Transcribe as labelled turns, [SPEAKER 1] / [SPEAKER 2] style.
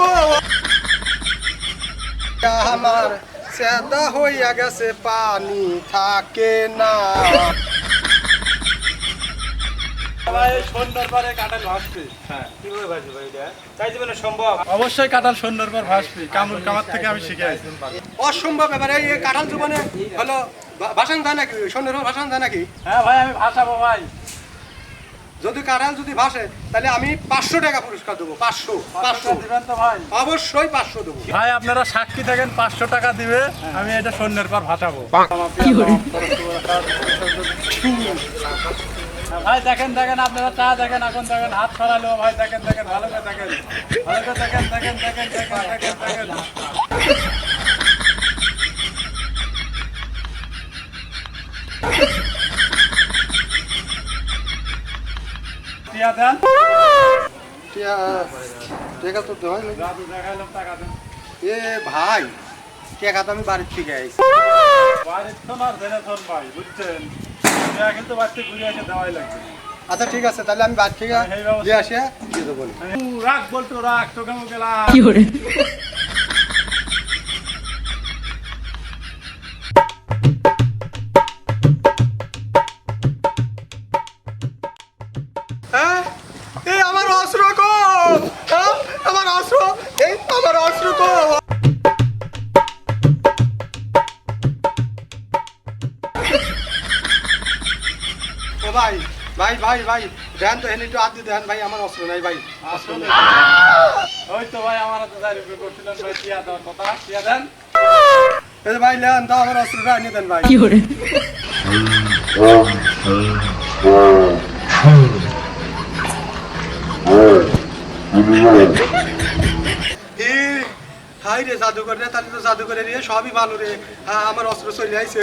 [SPEAKER 1] কো আমার সেদা হইয়া গেছে পানি থাকে না।
[SPEAKER 2] সন্ধ্যার পরে কাঁঠাল ভাসবে। কীভাবে ভাই তাই জীবনে সম্ভব?
[SPEAKER 3] অবশ্যই কাঁঠাল সন্ধ্যার পর ভাসবি কামড় কামার থেকে আমি শিখে আসি
[SPEAKER 1] অসম্ভব এবারে এই কাঁঠাল জীবনে হলো ভাষণ দেয় নাকি? সন্ধ্যের পর ভাষণ দেয় নাকি?
[SPEAKER 3] হ্যাঁ ভাই আমি ভাসাবো ভাই।
[SPEAKER 1] যদি কাঁঠাল যদি ভাসে তাহলে আমি পাঁচশো টাকা পুরস্কার দেবো পাঁচশো পাঁচশো।
[SPEAKER 3] দিবেন তো ভাই।
[SPEAKER 1] অবশ্যই পাঁচশো দেবো।
[SPEAKER 3] ভাই আপনারা সাক্ষী থাকেন পাঁচশো টাকা দিবে আমি এটা সন্ধ্যের পর ভাসাবো ভাই দেখেন দেখেন আপনারা চা দেখেন এখন দেখেন হাত ছড়ালো ভাই দেখেন দেখেন ভালো করে দেখেন। ভালো করে দেখেন দেখেন দেখেন দেখেন দেখেন দেখেন। টিয়া দেন।
[SPEAKER 1] ঠিক আছে তো হয় নাকি?
[SPEAKER 3] দেখাইলাম টাকা দেন।
[SPEAKER 1] এ ভাই টাকা তো আমি বাড়ির থেকে আইছি।
[SPEAKER 3] বাড়ির তো না জেনে শোন ভাই বুঝছেন? টিয়া কিন্তু বাড়িতে ঘুরে এসে দেওয়াই লাগবে।
[SPEAKER 1] আচ্ছা ঠিক আছে তাহলে আমি বাড়ি থেকে
[SPEAKER 3] এই
[SPEAKER 1] দিয়ে আসে দিয়ে দেবো।
[SPEAKER 3] রাখ বলতো রাখ তোকে মুখে লাগ।
[SPEAKER 1] হ্যাঁ? এই আমার অস্ত্র কো হ্যাঁ? আমার অস্ত্র? এই আমার অস্ত্র কো ভাই ভাই ভাই ভাই দেন তো হেনি একটু দিয়ে দেন ভাই আমার অস্ত্র নাই ভাই। অস্ত্র নেই।
[SPEAKER 3] ওই তো ভাই আমার হাতে চার রুপে করছিলেন ভাই টিয়া দেওয়ার কথা টিয়া দেন।
[SPEAKER 1] এই ভাই লেন দাও আমার অস্ত্রটা এনে দেন ভাই। হে, হাই রে জাদুঘর রে তাহলে তো জাদুঘরে রে সবই ভালো রে। হ্যাঁ আমার অস্ত্র চলে আইছে।